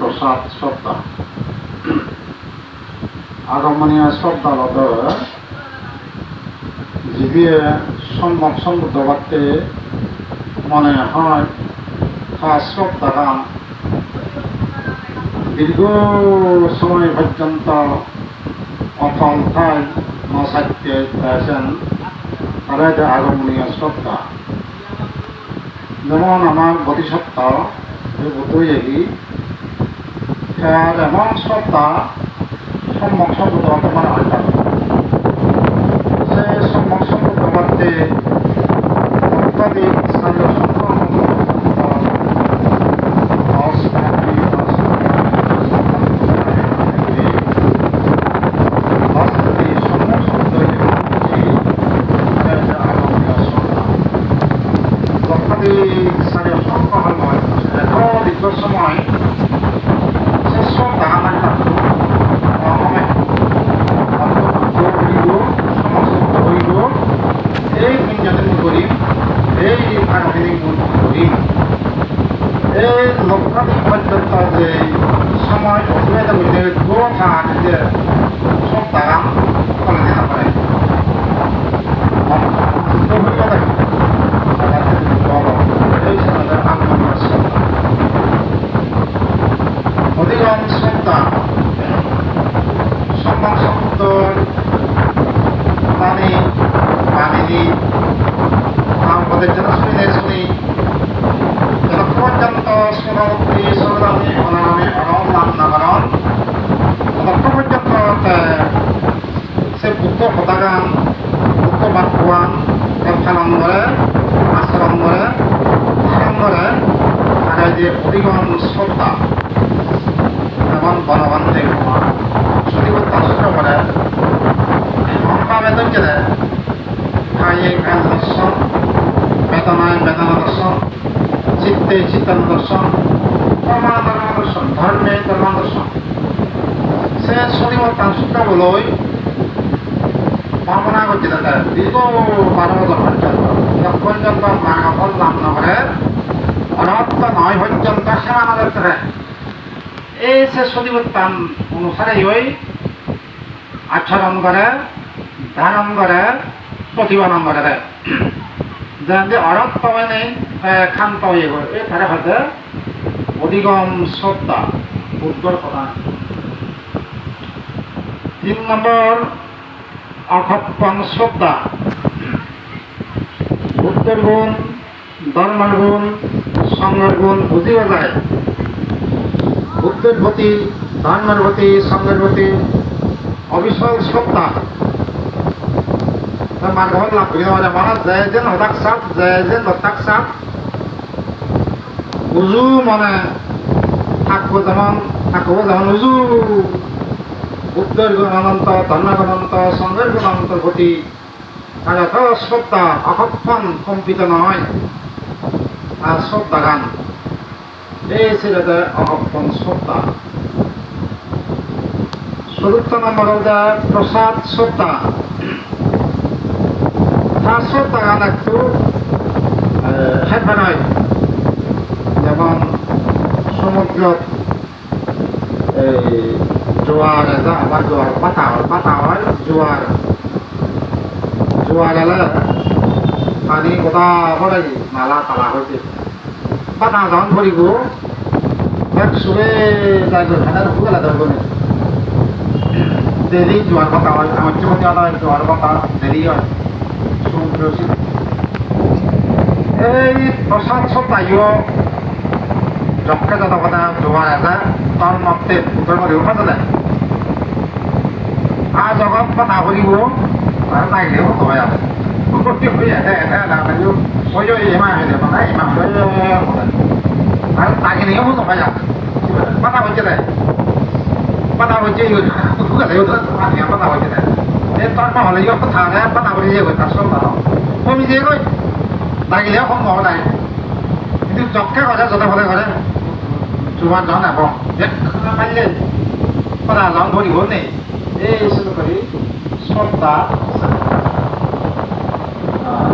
প্রসাদ শ্রদ্ধা। আগমনীয় শ্রদ্ধা লদ জিবিয়ে সম্যক সমুদ্র বাক্যে মনে হয় খাস শ্রদ্ধা দীর্ঘ সময় পর্যন্ত অথল ঠাই নসাইতে পেয়েছেন তারা যে আগমনীয় শ্রদ্ধা। যেমন আমার বোধিসত্ত্ব যে বুদ্ধযোগী তার এমন শ্রদ্ধা সম্যক সম্পদ তোমার আনতাম সে সম্যক সম্পদ মধ্যে অত্যাধিক স্থানীয় হয় সময় সে শ্রদ্ধা আমার অসমে সমস্ত হইল এই তিনজনের করিম এই আগামী করিম এই লক্ষাধিক পর্যন্ত যে সময় অসুবিধা করতে গোথা যে সব দাগাম করে দিতে পারে অধিগম সন্তান সম্মান শব্দ পানি পানিনি আমাদের জন্য শুনে অনম নাম নাগরণ ততক্ষণ পর্যন্ত সে বুদ্ধ পতাগান বুদ্ধ বাক্যান খালন করে আচরণ করে ধ্যান করে তারা যে অধিগম শ্রদ্ধা এবং বনবন্ধে সঠিকতা সূত্র করে অঙ্কাবে ধৈর্য দেয় কায়ে দর্শন বেদনায় বেদনা দর্শন চিত্তে চিত্তন দর্শন ধর্ম দর্শন ধর্মে ধর্ম দর্শন সে সঠিকতা সূত্রগুলোই বর্ণনা করছে তাদের দীর্ঘ বছর পর্যন্ত পর্যন্ত মানবল লাভ নগরে অনত্য নয় পর্যন্ত নগর করে এই সে সদিবত্তান অনুসারে ওই আচরণ করে ধারণ করে প্রতিপালন করে। যেন অরত্ব মানে খান্ত ইয়ে করে এই তারা হচ্ছে অধিগম শ্রদ্ধা বুদ্ধর কথা তিন নম্বর অক্ষপন শ্রদ্ধা বুদ্ধের গুণ, ধর্মের গুণ, সঙ্গের গুণ বুঝিও যায়। বুদ্ধের প্রতি ধর্মের প্রতি, সঙ্গের প্রতি অবিচল শ্রদ্ধা মাঘৰ লাভ কৰি মানে মনত যেন হতাক চাপ উজু মানে থাকব যেমন থাকব যেমন উজু বুদ্ধের গুণ অনন্ত ধর্মের অনন্ত সঙ্গের গুণ অনন্তর প্রতি আর এত শ্রদ্ধা অকক্ষণ নয় আর শ্রদ্ধা গান এই ছেলেটা অকক্ষণ শ্রদ্ধা চতুর্থ নম্বর হচ্ছে প্রসাদ শ্রদ্ধা শ্রদ্ধা গান একটু হেঁটে নয় যেমন সমুদ্র এই জোয়ার আবার জোয়ার পাতা হয় পাতা হয় জোয়ার জোয়ার এলে পানি গোটা পড়ে নালা তালা হয়েছে পাতা যখন পড়িব এক সুরে যাইব হাজার হুগেলা ধরব না দেরি জোয়ার পাতা হয় আমার জীবনে আলাদা জোয়ার পাতা দেরি হয় সমুদ্র এই প্রসাদ সত্তাইও যক্ষে যত কথা জোয়ার আছে তার মতে উত্তর করে উঠাতে দেয় আর জগৎ কথা করিব আর নাইলেও হয় আছে আর তাকে নিয়ে মতো হয় পাতা হচ্ছে দেয় পাতা হচ্ছে পাতা হচ্ছে দেয় তার নহ'লে ইয়ো কথা নাই পাতা কৰি যে গৈ তাৰ চব নহয় কমি যে গৈ লাগিলেও কম নহ'ব নাই কিন্তু জককে কৰে য'তে ফলে কৰে জোমান জন নাপ পাৰিলে পাতা জন ধৰিব নেই এই কৰি শ্ৰদ্ধা